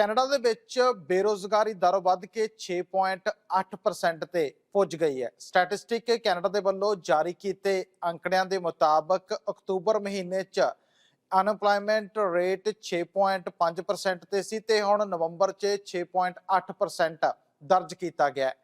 Canada ਦੇ ਵਿੱਚ ਬੇਰੋਜ਼ਗਾਰੀ ਦਰ ਵੱਧ ਕੇ 6.8% ਤੇ ਪੁੱਜ ਗਈ ਹੈ। ਸਟੈਟਿਸਟਿਕ ਕੈਨੇਡਾ ਦੇ ਵੱਲੋਂ ਜਾਰੀ ਕੀਤੇ ਅੰਕੜਿਆਂ ਦੇ ਮੁਤਾਬਕ ਅਕਤੂਬਰ ਮਹੀਨੇ 'ਚ ਅਨਪਲਾਈਮੈਂਟ ਰੇਟ 6.5% ਤੇ ਸੀ ਤੇ ਹੁਣ ਨਵੰਬਰ 'ਚ 6.8% ਦਰਜ ਕੀਤਾ ਗਿਆ ਹੈ।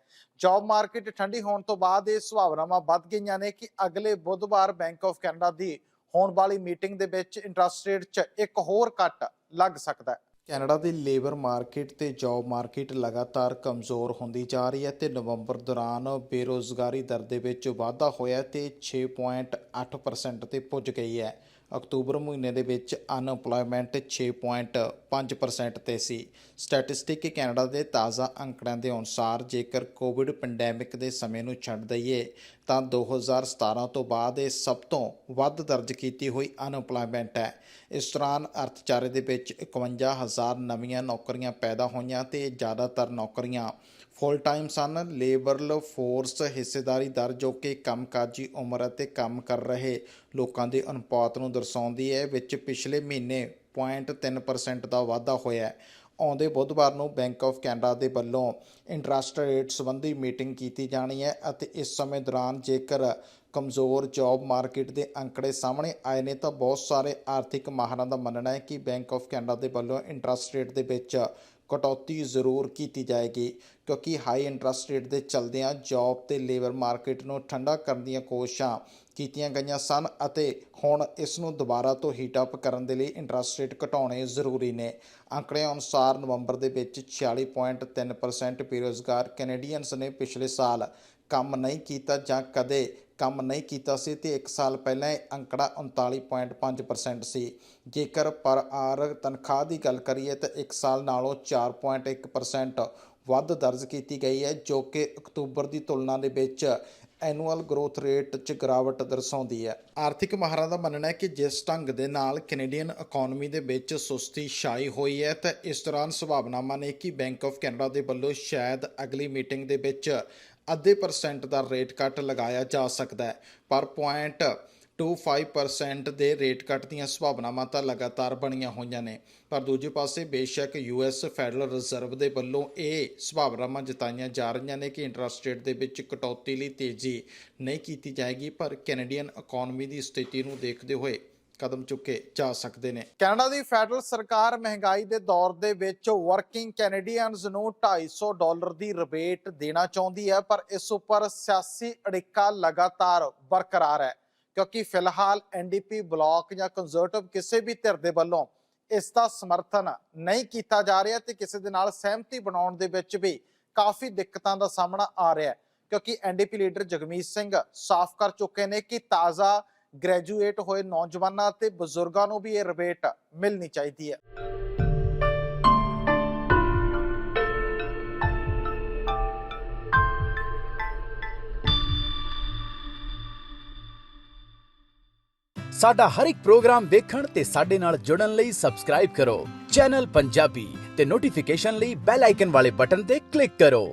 ਜੌਬ ਮਾਰਕੀਟ ਠੰਡੀ ਹੋਣ ਤੋਂ ਬਾਅਦ ਇਹ ਸੰਭਾਵਨਾਵਾਂ ਵੱਧ ਗਈਆਂ ਨੇ ਕਿ ਅਗਲੇ ਬੁੱਧਵਾਰ ਬੈਂਕ ਆਫ ਕੈਨੇਡਾ ਦੀ ਹੋਣ ਵਾਲੀ ਮੀਟਿੰਗ ਦੇ ਵਿੱਚ ਇੰਟਰਸਟ ਰੇਟ 'ਚ ਇੱਕ ਹੋਰ ਕੱਟ ਲੱਗ ਸਕਦਾ ਹੈ। ਕੈਨੇਡਾ ਦੀ ਲੇਬਰ ਮਾਰਕੀਟ ਤੇ ਜੌਬ ਮਾਰਕੀਟ ਲਗਾਤਾਰ ਕਮਜ਼ੋਰ ਹੁੰਦੀ ਜਾ ਰਹੀ ਹੈ ਤੇ ਨਵੰਬਰ ਦੌਰਾਨ ਬੇਰੋਜ਼ਗਾਰੀ ਦਰ ਦੇ ਵਿੱਚ ਵਾਧਾ ਹੋਇਆ ਤੇ 6.8% ਤੇ ਪੁੱਜ ਗਈ ਹੈ। ਅਕਤੂਬਰ ਮਹੀਨੇ ਦੇ ਵਿੱਚ ਅਨਪਲਾਈਮੈਂਟ 6.5% ਤੇ ਸੀ। ਸਟੈਟਿਸਟਿਕ ਕੈਨੇਡਾ ਦੇ ਤਾਜ਼ਾ ਅੰਕੜਿਆਂ ਦੇ ਅਨੁਸਾਰ ਜੇਕਰ ਕੋਵਿਡ ਪੈਂਡੈਮਿਕ ਦੇ ਸਮੇਂ ਨੂੰ ਛੱਡ ਦਈਏ, ਤਾਂ 2017 ਤੋਂ ਬਾਅਦ ਇਹ ਸਭ ਤੋਂ ਵੱਧ ਦਰਜ ਕੀਤੀ ਹੋਈ ਅਨਪਲਾਈਮੈਂਟ ਹੈ। ਇਸ ਦੌਰਾਨ ਅਰਥਚਾਰੇ ਦੇ ਵਿੱਚ 51000 ਨਵੀਆਂ ਨੌਕਰੀਆਂ ਪੈਦਾ ਹੋਈਆਂ ਤੇ ਜ਼ਿਆਦਾਤਰ ਨੌਕਰੀਆਂ ਫੁੱਲ ਟਾਈਮ ਸਨ। ਲੇਬਰਲ ਫੋਰਸ ਹਿੱਸੇਦਾਰੀ ਦਰ ਜੋ ਕਿ ਕੰਮਕਾਜੀ ਉਮਰ ਅਤੇ ਕੰਮ ਕਰ ਰਹੇ ਲੋਕਾਂ ਦੇ ਅਨੁਪਾਤ ਨੂੰ ਦਰਸਾਉਂਦੀ ਹੈ, ਵਿੱਚ ਪਿਛਲੇ ਮਹੀਨੇ 0.3% ਦਾ ਵਾਧਾ ਹੋਇਆ ਹੈ। ਆਉਂਦੇ ਬੁੱਧਵਾਰ ਨੂੰ ਬੈਂਕ ਆਫ ਕੈਨੇਡਾ ਦੇ ਵੱਲੋਂ ਇੰਟਰਸਟ ਰੇਟ ਸੰਬੰਧੀ ਮੀਟਿੰਗ ਕੀਤੀ ਜਾਣੀ ਹੈ ਅਤੇ ਇਸ ਸਮੇਂ ਦੌਰਾਨ ਜੇਕਰ ਕਮਜ਼ੋਰ ਜੌਬ ਮਾਰਕੀਟ ਦੇ ਅੰਕੜੇ ਸਾਹਮਣੇ ਆਏ ਨੇ ਤਾਂ ਬਹੁਤ ਸਾਰੇ ਆਰਥਿਕ ਮਾਹਰਾਂ ਦਾ ਮੰਨਣਾ ਹੈ ਕਿ ਬੈਂਕ ਆਫ ਕੈਨੇਡਾ ਦੇ ਵੱਲੋਂ ਇੰਟਰਸਟ ਰੇਟ ਦੇ ਵਿੱਚ ਕਟੌਤੀ ਜ਼ਰੂਰ ਕੀਤੀ ਜਾਏਗੀ, ਕਿਉਂਕਿ ਹਾਈ ਇੰਟਰਸਟ ਰੇਟ ਦੇ ਚਲਦਿਆਂ ਜੌਬ ਤੇ ਲੇਬਰ ਮਾਰਕੀਟ ਨੂੰ ਠੰਡਾ ਕਰਨ ਦੀਆਂ ਕੋਸ਼ਿਸ਼ਾਂ ਕੀਤੀਆਂ ਗਈਆਂ ਸਨ ਅਤੇ ਹੁਣ ਇਸ ਨੂੰ ਦੁਬਾਰਾ ਤੋਂ ਹੀਟ ਅਪ ਕਰਨ ਦੇ ਲਈ ਇੰਟਰਸਟ ਰੇਟ ਘਟਾਉਣੇ ਜ਼ਰੂਰੀ ਨੇ। ਅੰਕੜਿਆਂ ਅਨੁਸਾਰ ਨਵੰਬਰ ਦੇ ਵਿੱਚ 46.3% ਬੇਰੁਜ਼ਗਾਰ ਕੈਨੇਡੀਅਨਸ ਨੇ ਪਿਛਲੇ ਸਾਲ ਕੰਮ ਨਹੀਂ ਕੀਤਾ ਜਾਂ ਕਦੇ ਕੰਮ ਨਹੀਂ ਕੀਤਾ ਸੀ ਤੇ 1 ਸਾਲ ਪਹਿਲਾਂ ਇਹ ਅੰਕੜਾ 39.5% ਸੀ। ਜੇਕਰ ਪਰ ਆਰ ਤਨਖਾਹ ਦੀ ਗੱਲ ਕਰੀਏ ਤਾਂ 1 ਸਾਲ ਨਾਲੋਂ 4.1% ਵੱਧ ਦਰਜ ਕੀਤੀ ਗਈ ਹੈ, ਜੋ ਕਿ ਅਕਤੂਬਰ ਦੀ ਤੁਲਨਾ ਦੇ ਵਿੱਚ ਐਨੂਅਲ ਗਰੋਥ ਰੇਟ 'ਚ ਗਿਰਾਵਟ ਦਰਸਾਉਂਦੀ ਹੈ। ਆਰਥਿਕ ਮਾਹਰਾਂ ਦਾ ਮੰਨਣਾ ਹੈ ਕਿ ਜਿਸ ਢੰਗ ਦੇ ਨਾਲ ਕੈਨੇਡੀਅਨ ਇਕਨੋਮੀ ਦੇ ਵਿੱਚ ਸੁਸਤੀ ਛਾਈ ਹੋਈ ਹੈ, ਤਾਂ ਇਸ ਦੌਰਾਨ ਸੰਭਾਵਨਾਵਾਂ ਨੇ ਕਿ ਬੈਂਕ ਆਫ ਕੈਨੇਡਾ ਦੇ ਵੱਲੋਂ ਸ਼ਾਇਦ ਅਗਲੀ ਮੀਟਿੰਗ ਦੇ ਵਿੱਚ ਅੱਧੇ ਪਰਸੈਂਟ ਦਾ ਰੇਟ ਕੱਟ ਲਗਾਇਆ ਜਾ ਸਕਦਾ ਹੈ। ਪਰ ਪੁਆਇੰਟ 25% ਦੇ ਰੇਟ ਕੱਟ ਦੀਆਂ ਸੰਭਾਵਨਾਵਾਂ ਤਾਂ ਲਗਾਤਾਰ ਬਣੀਆਂ ਹੋਈਆਂ ਨੇ। ਪਰ ਦੂਜੇ ਪਾਸੇ ਬੇਸ਼ੱਕ ਯੂਐਸ ਫੈਡਰਲ ਰਿਜ਼ਰਵ ਦੇ ਵੱਲੋਂ ਇਹ ਸੰਭਾਵਨਾਵਾਂ ਜਤਾਈਆਂ ਜਾ ਰਹੀਆਂ ਨੇ ਕਿ ਇੰਟਰਸਟ ਰੇਟ ਦੇ ਵਿੱਚ ਕਟੌਤੀ ਲਈ ਤੇਜ਼ੀ ਨਹੀਂ ਕੀਤੀ ਜਾਏਗੀ, ਪਰ ਕੈਨੇਡੀਅਨ ਇਕਨੋਮੀ ਦੀ ਸਥਿਤੀ ਨੂੰ ਦੇਖਦੇ ਹੋਏ ਕਦਮ ਚੁੱਕੇ ਜਾ ਸਕਦੇ ਨੇ। ਕੈਨੇਡਾ ਦੀ ਫੈਡਰਲ ਸਰਕਾਰ ਮਹਿੰਗਾਈ ਦੇ ਦੌਰ ਦੇ ਵਿੱਚ ਵਰਕਿੰਗ ਕੈਨੇਡੀਅਨਸ ਨੂੰ 250 ਡਾਲਰ ਦੀ ਰਿਬੇਟ ਦੇਣਾ ਚਾਹੁੰਦੀ ਹੈ, ਪਰ ਇਸ ਉੱਪਰ ਸਿਆਸੀ ਅੜਿੱਕਾ ਲਗਾਤਾਰ ਬਰਕਰਾਰ ਹੈ। ਕਿਉਂਕਿ ਫਿਲਹਾਲ ਐਨਡੀਪੀ ਬਲਾਕ ਜਾਂ ਕੰਜ਼ਰਵੇਟਿਵ ਕਿਸੇ ਵੀ ਧਿਰ ਦੇ ਵੱਲੋਂ ਇਸ ਦਾ ਸਮਰਥਨ ਨਹੀਂ ਕੀਤਾ ਜਾ ਰਿਹਾ ਤੇ ਕਿਸੇ ਦੇ ਨਾਲ ਸਹਿਮਤੀ ਬਣਾਉਣ ਦੇ ਵਿੱਚ ਵੀ ਕਾਫੀ ਦਿੱਕਤਾਂ ਦਾ ਸਾਹਮਣਾ ਆ ਰਿਹਾ ਹੈ। ਕਿਉਂਕਿ ਐਨਡੀਪੀ ਲੀਡਰ ਜਗਮੀਤ ਸਿੰਘ ਸਾਫ਼ ਕਰ ਚੁੱਕੇ ਨੇ ਕਿ ਤਾਜ਼ਾ ਗ੍ਰੈਜੂਏਟ ਹੋਏ ਨੌਜਵਾਨਾਂ ਤੇ ਬਜ਼ੁਰਗਾਂ ਨੂੰ ਵੀ ਇਹ ਰਿਬੇਟ ਮਿਲਣੀ ਚਾਹੀਦੀ ਹੈ। ਸਾਡਾ ਹਰ ਇੱਕ ਪ੍ਰੋਗਰਾਮ ਦੇਖਣ ਤੇ ਸਾਡੇ ਨਾਲ ਜੁੜਨ ਲਈ ਸਬਸਕ੍ਰਾਈਬ ਕਰੋ। ਚੈਨਲ ਪੰਜਾਬੀ ਤੇ ਨੋਟੀਫਿਕੇਸ਼ਨ ਲਈ ਬੈਲ ਆਈਕਨ ਵਾਲੇ ਬਟਨ ਤੇ ਕਲਿੱਕ ਕਰੋ।